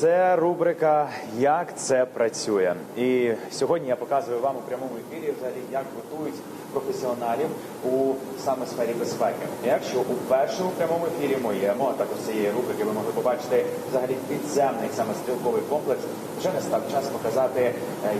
Це рубрика Як це працює. І сьогодні я показую вам у прямому ефірі взагалі, як готують професіоналів у саме сфері безпеки. Якщо у першому прямому ефірі моєму, а також цієї рубрики, ви могли побачити взагалі підземний саме стрілковий комплекс, вже настав час показати, е,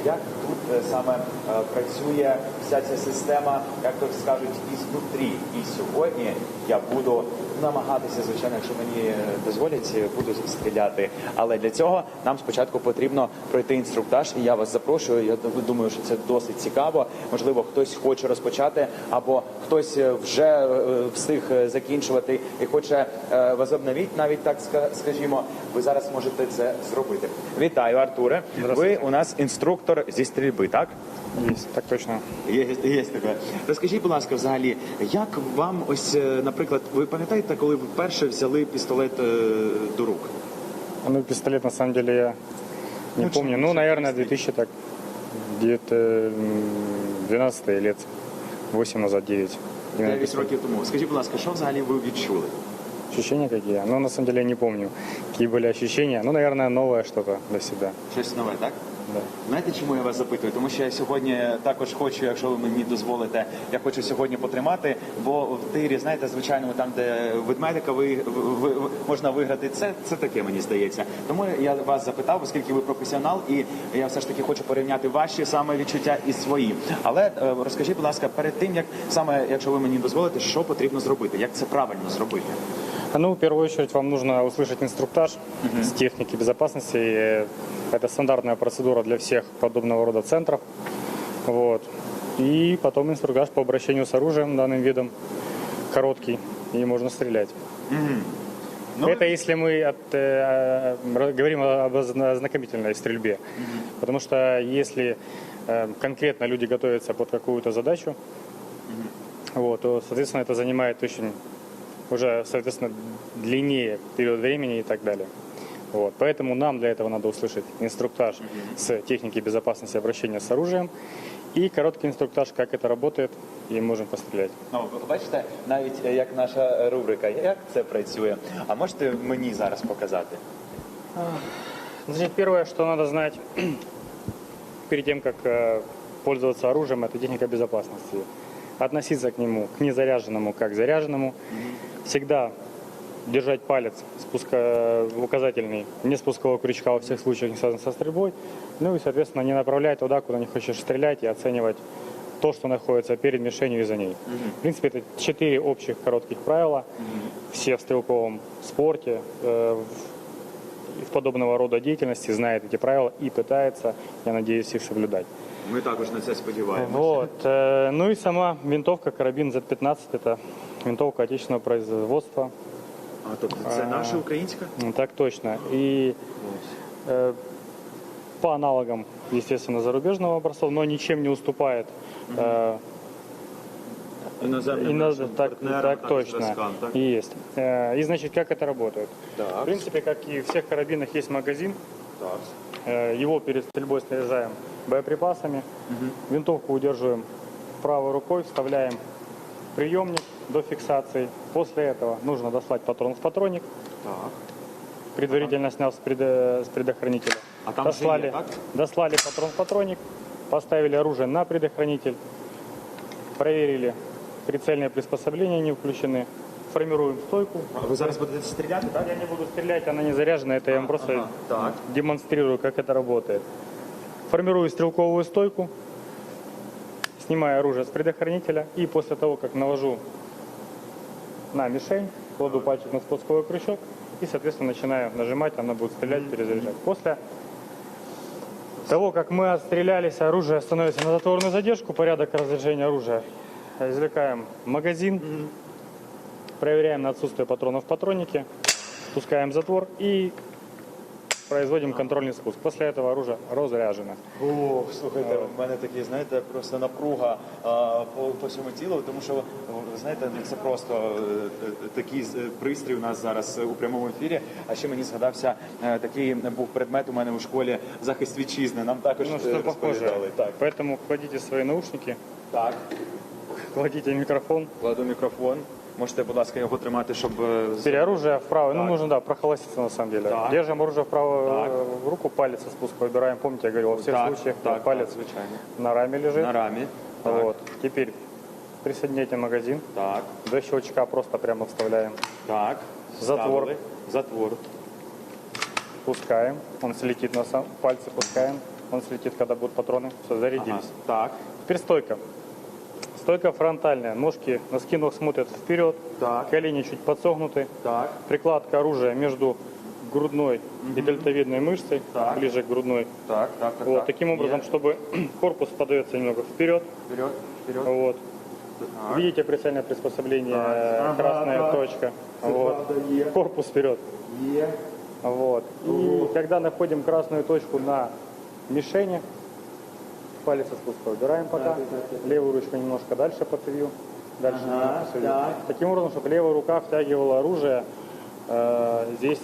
як тут е, саме е, працює вся ця система, як то скажуть, ізнутрі. І сьогодні я буду намагатися, звичайно, якщо мені е, дозволять, буду стріляти. Але для цього нам спочатку потрібно пройти інструктаж. І я вас запрошую. Я думаю, що це досить цікаво. Можливо, хтось хоче розпочати, або хтось вже встиг закінчувати і хоче возобновити, навіть так скажімо. Ви зараз можете це зробити. Вітаю, Артуре. Ви у нас інструктор зі стрільби, так? Есть, так точно. Є, є таке. Розкажіть, будь ласка, взагалі, як вам ось, е, наприклад, ви пам'ятаєте, коли ви вперше взяли пістолет е, до рук? Ну, пистолет на самом деле я не Ну, помню. чем- Ну, чем наверное, быстрее? 2000 так, где-то м, 12 лет, 8 назад, 9. Именно 9 пистолет. років тому. Скажіть, будь ласка, що взагалі ви відчули? Ощущения какие? Ну, на самом деле я не помню, какие были ощущения. Ну, наверное, новое что-то для себя. Щось нове, так? Знаєте, чому я вас запитую? Тому що я сьогодні також хочу, якщо ви мені дозволите, я хочу сьогодні потримати, бо в тирі, знаєте, звичайному там, де ведмедика ви, ви, ви- можна виграти, це, це таке мені здається. Тому я вас запитав, оскільки ви професіонал, і я все ж таки хочу порівняти ваші саме відчуття і свої. Але е, розкажіть, будь ласка, перед тим як саме, якщо ви мені дозволите, що потрібно зробити, як це правильно зробити? А, Ну, в первую очередь, вам нужно услышать инструктаж с техники безопасности. Это стандартная процедура для всех подобного рода центров. Вот. И потом инструктаж по обращению с оружием данным видом. Короткий. И можно стрелять. Ну, Это если мы от, э, э, говорим об озна- ознакомительной стрельбе. Потому что если э, конкретно люди готовятся под какую-то задачу, вот, то, соответственно, это занимает очень уже, соответственно, длиннее период времени и так далее. Вот. Поэтому нам для этого надо услышать инструктаж с техники безопасности обращения с оружием и короткий инструктаж, как это работает, и можем пострелять. Ну, ви бачите, навіть е, як наша рубрика, як це працює. А можете мені зараз показати? Значит, первое, что надо знать перед тем, как э, пользоваться оружием, это техника безопасности. Относиться к нему, к незаряженному, как к заряженному. Всегда держать палец спуска, указательный, не спускового крючка во всех случаях, не связанных со стрельбой. Ну и, соответственно, не направлять туда, куда не хочешь стрелять, и оценивать то, что находится перед мишенью и за ней. В принципе, это четыре общих коротких правила. Все в стрелковом спорте, э, в- в подобного рода деятельности знает эти правила и пытается, я надеюсь, их соблюдать. Ми також на це сподіваємося. Вот. э, Ну и сама винтовка карабин Z15 это винтовка отечественного производства. А тобто це наша українська? Ну, Так точно. И э, по аналогам, естественно, зарубежного образца, но ничем не уступает. э, и на- нашим так, так точно. так? И есть. Э, И значит, как это работает? В Так, принципе, как и в всех карабинах есть магазин. так. Э, Его перед стрельбой снаряжаем боеприпасами. Винтовку удерживаем правой рукой, вставляем приемник до фиксации. После этого нужно дослать патрон в патронник, так. предварительно сняв с, предо- с предохранителя. А там дослали, же є, так? дослали патрон в патронник, поставили оружие на предохранитель, проверили, прицельные приспособления не включены, формируем стойку. А ви зараз будете стріляти, так? Я не буду стрелять, она не заряжена, это я вам просто ага, так. демонстрирую, как это работает. Формирую стрелковую стойку, снимаю оружие с предохранителя и после того, как навожу на мишень, кладу пальчик на спусковой крючок и, соответственно, начинаю нажимать, она будет стрелять, перезаряжать. После того, как мы отстрелялись, оружие становится на затворную задержку, порядок разряжения оружия. Извлекаем магазин, проверяем на отсутствие патронов в патроннике, спускаем затвор и производим контрольный спуск. После этого оружие разряжено. О, слухайте, в мене такі, знаєте, просто напруга а, по, по всьому тілу, тому що ви знаєте, не це просто е, е, такий з- пристрій у нас зараз е, у прямому ефірі. А ще мені згадався е, такий був предмет у мене у школі захист вітчизни. Нам також Ну, е, что похоже. розповідали. Так, Поэтому кладите свои наушники, так. кладите микрофон. Кладу мікрофон. Можете, будь ласка, його тримати, щоб Теперь оружие вправо. Ну, Так. нужно, да, прохолоститься на самом деле. Так. Держим оружие в правую Так. э, руку, палец со спуска выбираем. Помните, я говорил, во всех так, случаях так, палец так, звичайно. на раме лежит. на рамі. Так, Вот. Теперь присоединяйте магазин. так, До щелчка просто прямо вставляем. так. Затвор. Вставили. Затвор. Пускаем. Он слетит на сам. Пальцы пускаем. Он слетит, когда будут патроны. Все, Ага. зарядились. Так, Теперь стойка. Стойка фронтальная. Ножки, носки ног смотрят вперед. Так. Колени чуть подсогнуты. так, Прикладка оружия между грудной и дельтовидной мышцей, Так. ближе к грудной. так, так, так. Вот, так. таким образом, Є. чтобы корпус подается немного вперед. Вперед, вперед. Вот. Так. Видите прицельное приспособление, Так. э, Ага, красная так. точка. Це Вот. правда є. Корпус вперед. Є. Вот. И когда находим красную точку на мишени, палец со спуска убираем пока. Так, так, так. Левую ручку немножко дальше подвью. Дальше Ага, немного посадил. так. Таким образом, чтобы левая рука втягивала оружие э, здесь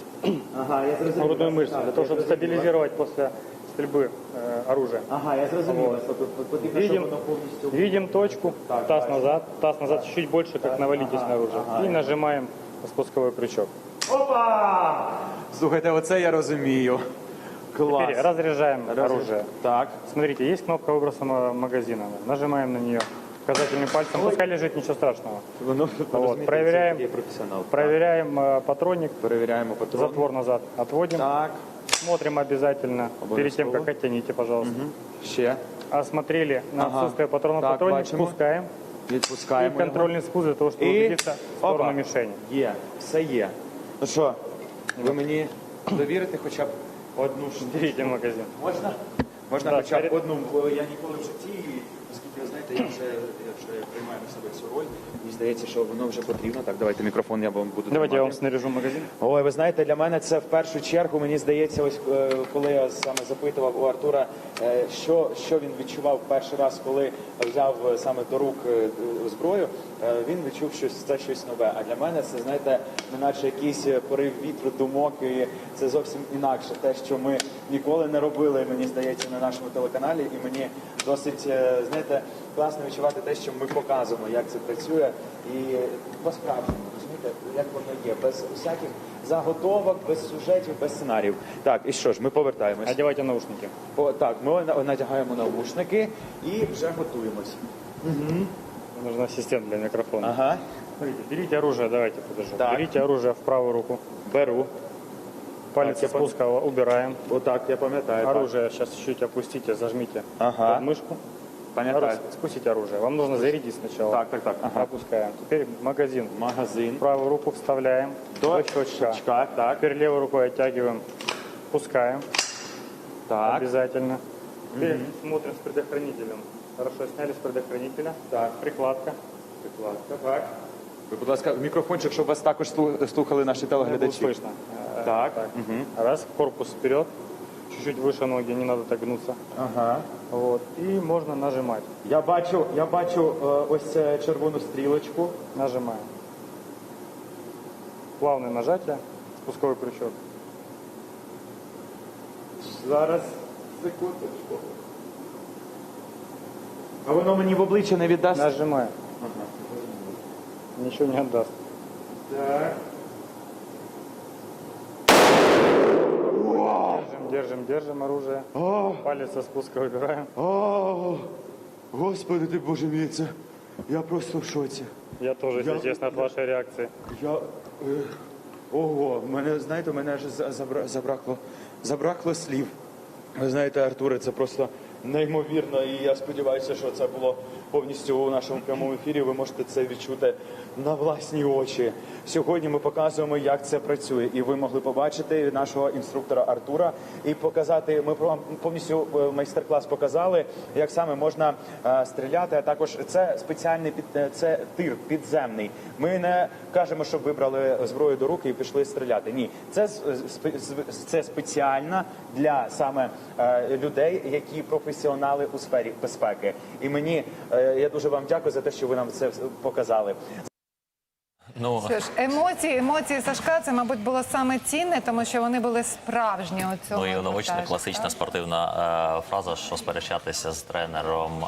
Ага, я зрозумів. грудную вас. мышцу, Так, для того, я чтобы зрозумів вас. стабилизировать после стрельбы э, оружие. Ага, я зрозумів вас. Тобто потрібно, щоб Видим, воно повністю... видим точку, Так, таз так. назад, таз назад чуть больше, как навалитесь ага, на оружие. ага. И нажимаем на спусковой крючок. Опа! Слухайте, оце я розумію. Клас. Теперь разряжаем Раз- оружие. Так. Смотрите, есть кнопка выброса ма- магазина. Нажимаем на нее указательным пальцем. Пускай лежит, ничего страшного. Воно, розумієте, проверяємо. це такий професіонал. Проверяем э, патронник. Так. Перевіряємо патрон. Затвор назад отводим. Так. Смотрим обязательно. Перед тем, Обовязково. как оттяните, пожалуйста. Ще. Осмотрели на Ага. отсутствие патрона Так, патронник. бачимо. Спускаем. И Відпускаємо. його. контрольный спуск для того, чтобы І... убедиться в сторону Опа. мишени. Є, все є. Ну що, ви мені довірите хоча б одну ж Берите магазин. Можна? Можна Да, хоча б перед- одну, бо я ніколи в житті, оскільки ви знаєте, я вже, я вже приймаю на себе цю роль. Мені здається, що воно вже потрібно. Так, давайте мікрофон я вам буду Давайте я вам снаряжу магазин. Ой, ви знаєте, для мене це в першу чергу, мені здається, ось е, коли я саме запитував у Артура, е, що, що він відчував перший раз, коли взяв е, саме до рук е, зброю, е, він відчув щось це щось нове. А для мене це знаєте, неначе якийсь е, порив вітру, думок, і це зовсім інакше. Те, що ми ніколи не робили, мені здається, на нашому телеканалі, і мені досить е, знаєте, класно відчувати те, що ми показуємо, як це працює, і по-справжньому розумієте, як воно є, без усяких заготовок, без сюжетів, без сценаріїв. Так, і що ж, ми повертаємось. Одевайте наушники. По, так, ми на- надягаємо наушники і вже готуємось. Нужен ассистент для микрофона. Ага, Смотрите, берите оружие, давайте подержу. Так. Берите оружие в правую руку. беру. Палец Так, я со спуска убираем. Отак, я пам'ятаю. так. Оружие сейчас чуть-чуть опустите, зажмите Ага. под мышку. Пам'ятаю. Раз- Спустите оружие. Вам нужно зарядить сначала. Так, так, так. Ага. Опускаем. Теперь магазин. Магазин. В правую руку вставляем До до щелчка. щелчка, так. Теперь левой рукой оттягиваем. Пускаем. Так. Обязательно. Теперь смотрим с предохранителем. Хорошо, сняли с предохранителя. Так. Прикладка. Прикладка, так. Ви, будь ласка, мікрофончик, щоб вас також слу- слухали наші Не будет телеглядачі. слышно. Э, Так. так. Раз, корпус вперед. Чуть-чуть выше ноги, не надо так гнуться. Ага. Вот. И можно нажимать. Я бачу, я бачу е, ось е, червону стрілочку. Нажимаем. Плавное нажатие, спусковой крючок. Зараз секундочку. А воно мені в обличчя не віддасть? Нажимаем. Ничего не отдаст. Так. Держим, держим, оружие. Палец со спуска убираем. О, Господи ти Боже мій, це я просто в шоці. Я тоже, если Я- честно, от вашей реакции. Я. Е, ого, мене, знаєте, мене аж за- забра- забракло, забракло слів. Ви знаєте, Артуре, це просто неймовірно, і я сподіваюся, що це було повністю у нашому прямому ефірі. Ви можете це відчути на власні очі. Сьогодні ми показуємо, як це працює, і ви могли побачити нашого інструктора Артура і показати. Ми вам повністю е, майстер-клас показали, як саме можна е, стріляти. А також це спеціальний під е, це тир підземний. Ми не кажемо, щоб вибрали зброю до руки і пішли стріляти. Ні, це це спеціальна для саме людей, які професіонали у сфері безпеки. І мені я дуже вам дякую за те, що ви нам це показали. Ну, Що ж, емоції, емоції Сашка, це, мабуть, було саме цінне, тому що вони були справжні у цьому. ну і навична класична так? спортивна е, фраза, що сперечатися з тренером